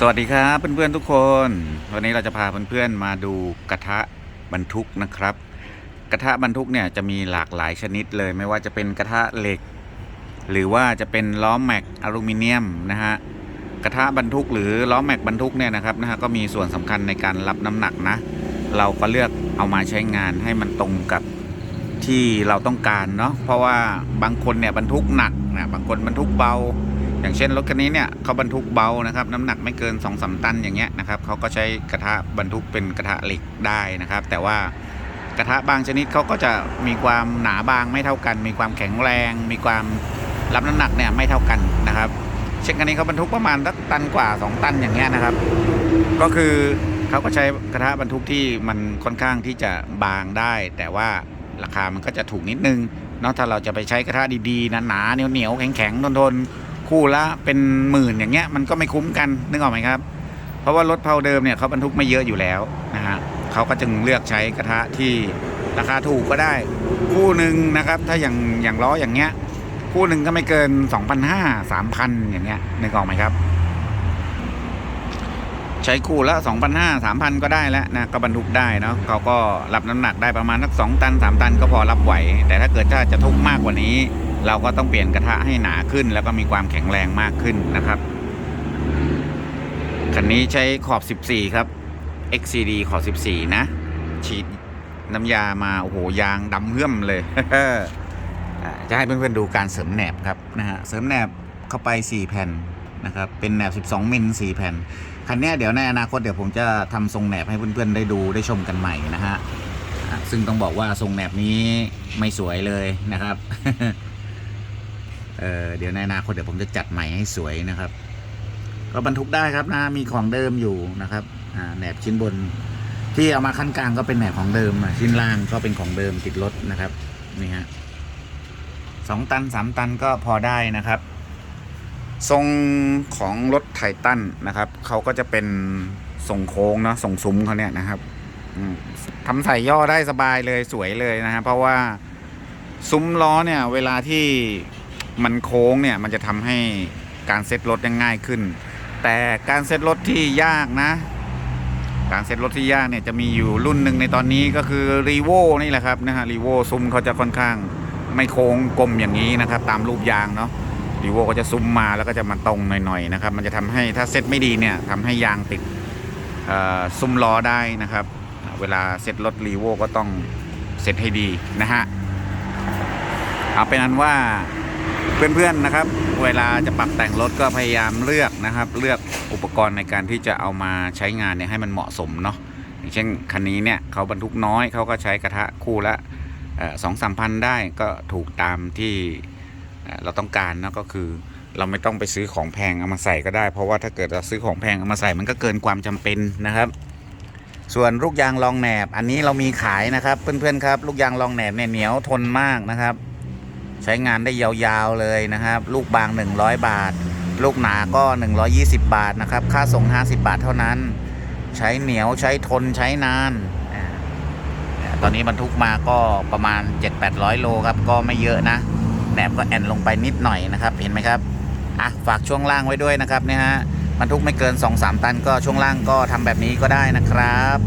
สวัสดีครับเพื่อนๆทุกคน วันนี้เราจะพาเพื่อนๆมาดูกระทะบรรทุกนะครับ กระทะบรรทุกเนี่ยจะมีหลากหลายชนิดเลย ไม่ว่าจะเป็นกระทะเหล็ก หรือว่าจะเป็นล้อแม็กอลูมิเนียมนะฮะกระทะบรรทุกหรือล้อแม็กบรรทุกเนี่ยนะครับนะฮะก็มีส่วนสำคัญในการรับน้ำหนักนะ เราก็เลือกเอามาใช้งานให้มันตรงกับที่เราต้องการเนาะเพราะว่าบางคนเนี่ยบรรทุกหนักนะบางคนบรรทุกเบา อย่างเช่นรถคันนี้เนี่ยเขาบรรทุกเบานะครับ น้ำหนักไม่เกิน2อสตันอย่างเงี้ยนะครับเขาก็ใช้กระทะบรรทุกเป็นกระทะเหล็กได้นะครับ แต่ว่ากระทะบางชนิดเขาก็จะมีความหนาบางไม่เท่ากัน มีความแข็งแรง มีความรับน้ำหนักเนี่ยไม่เท่ากันนะครับ เช่นคันนี้เขาบรรทุกประมาณสักตันกว่า 2 ตันอย่างเงี้ยนะครับ ก็คือเขาก็ใช้กระทะบรรทุกที่มันค่อนข้างที่จะบางได้ แต่ว่าราคามันก็จะถูกนิดนึงเนาะถ้าเราจะไปใช้กระทะดีๆหนาๆเหนียวๆแข็งๆทนๆ คู่ละเป็นหมื่นอย่างเงี้ยมันก็ไม่คุ้มกันนึกออกไหมครับ เพราะว่ารถเพาเดิมเนี่ยเขาบรรทุกไม่เยอะอยู่แล้วนะฮะเขาก็จึงเลือกใช้กระทะที่ราคาถูกก็ได้ คู่หนึ่งนะครับถ้าอย่างอย่างล้ออย่างเงี้ยคู่หนึ่งก็ไม่เกิน 2,500 3,000 อย่างเงี้ยนึกออกไหมครับ ใช้คู่ละ 2,500 3,000 ก็ได้แล้วนะก็บรรทุกได้เนาะเขาก็รับน้ำหนักได้ประมาณสัก2ตัน 3 ตันก็พอรับไหว แต่ถ้าเกิดถ้าจะทุกมากกว่านี้ เราก็ต้องเปลี่ยนกระทะให้หนาขึ้น แล้วก็มีความแข็งแรงมากขึ้นนะครับคันนี้ใช้ขอบ 14 ครับ XCD ขอบ 14 นะ ฉีดน้ำยามาโอ้โหยางดำเฮื่อมเลยจะให้เพื่อนๆดูการเสริมแหนบครับนะฮะเสริมแหนบเข้าไป 4 แผ่นนะครับเป็นแหนบ 12 มิล 4 แผ่น คันนี้เดี๋ยวในอนาคตเดี๋ยวผมจะทำทรงแหนบให้เพื่อนๆได้ดูได้ชมกันใหม่นะฮะซึ่งต้องบอกว่าทรงแหนบนี้ไม่สวยเลยนะครับ เเดี๋ยวในอนาคตเดี๋ยวผมจะจัดใหม่ให้สวยนะครับ ก็บรรทุกได้ครับนะมีของเดิมอยู่นะครับแหนบชิ้นบนที่เอามาขั้นกลางก็เป็นแหนบของเดิมชิ้นล่างก็เป็นของเดิมติดรถนะครับนี่ฮะสองตันสามตันก็พอได้นะครับ ทรงของรถไททันนะครับเขาก็จะเป็นทรงโค้งเนาะทรงซุ้มเขาเนี่ยนะครับทำใส่ย่อได้สบายเลยสวยเลยนะฮะเพราะว่าซุ้มล้อเนี่ย เวลาที่ มันโค้งเนี่ยมันจะทำให้การเซ็ตรถง่ายขึ้น แต่การเซ็ตรถที่ยากนะ การเซ็ตรถที่ยากเนี่ยจะมีอยู่รุ่นหนึ่งในตอนนี้ก็คือรีโวนี่แหละครับนะฮะรีโวซุ้มเขาจะค่อนข้างไม่โค้งกลมอย่างนี้นะครับ ตามรูปยางเนาะรีโวก็จะซุ้มมาแล้วก็จะมาตรงหน่อยๆนะครับ มันจะทำให้ถ้าเซ็ตไม่ดีเนี่ยทำให้ยางติดซุ้มล้อได้นะครับ เวลาเซ็ตรถรีโวก็ต้องเซ็ตให้ดีนะฮะเอาเป็นอันว่า เพื่อนๆนะครับ เวลาจะปรับแต่งรถก็พยายามเลือกนะครับ เลือกอุปกรณ์ในการที่จะเอามาใช้งานเนี่ยให้มันเหมาะสมเนาะอย่างเช่นคันนี้เนี่ยเขาบรรทุกน้อยเขาก็ใช้กระทะคู่ละสองสามพันได้ก็ถูกตามที่เราต้องการนะก็คือเราไม่ต้องไปซื้อของแพงเอามาใส่ก็ได้ เพราะว่าถ้าเกิดเราซื้อของแพงเอามาใส่มันก็เกินความจำเป็นนะครับ ส่วนลูกยางรองแหนบ อันนี้เรามีขายนะครับ เพื่อนๆครับ ลูกยางรองแหนบเนี่ยเหนียวทนมากนะครับ ใช้งานได้ยาวๆเลยนะครับ ลูกบาง 100 บาท ลูกหนาก็ 120 บาทนะครับ ค่าส่ง 50 บาทเท่านั้น ใช้เหนียวใช้ทนใช้นานตอนนี้บรรทุกมาก็ประมาณ 7-800 โลครับ ก็ไม่เยอะนะ แหนบก็แอนลงไปนิดหน่อยนะครับ เห็นไหมครับอะฝากช่วงล่างไว้ด้วยนะครับเนี่ยฮะบรรทุกไม่เกิน 2-3 ตันก็ช่วงล่างก็ทำแบบนี้ก็ได้นะครับ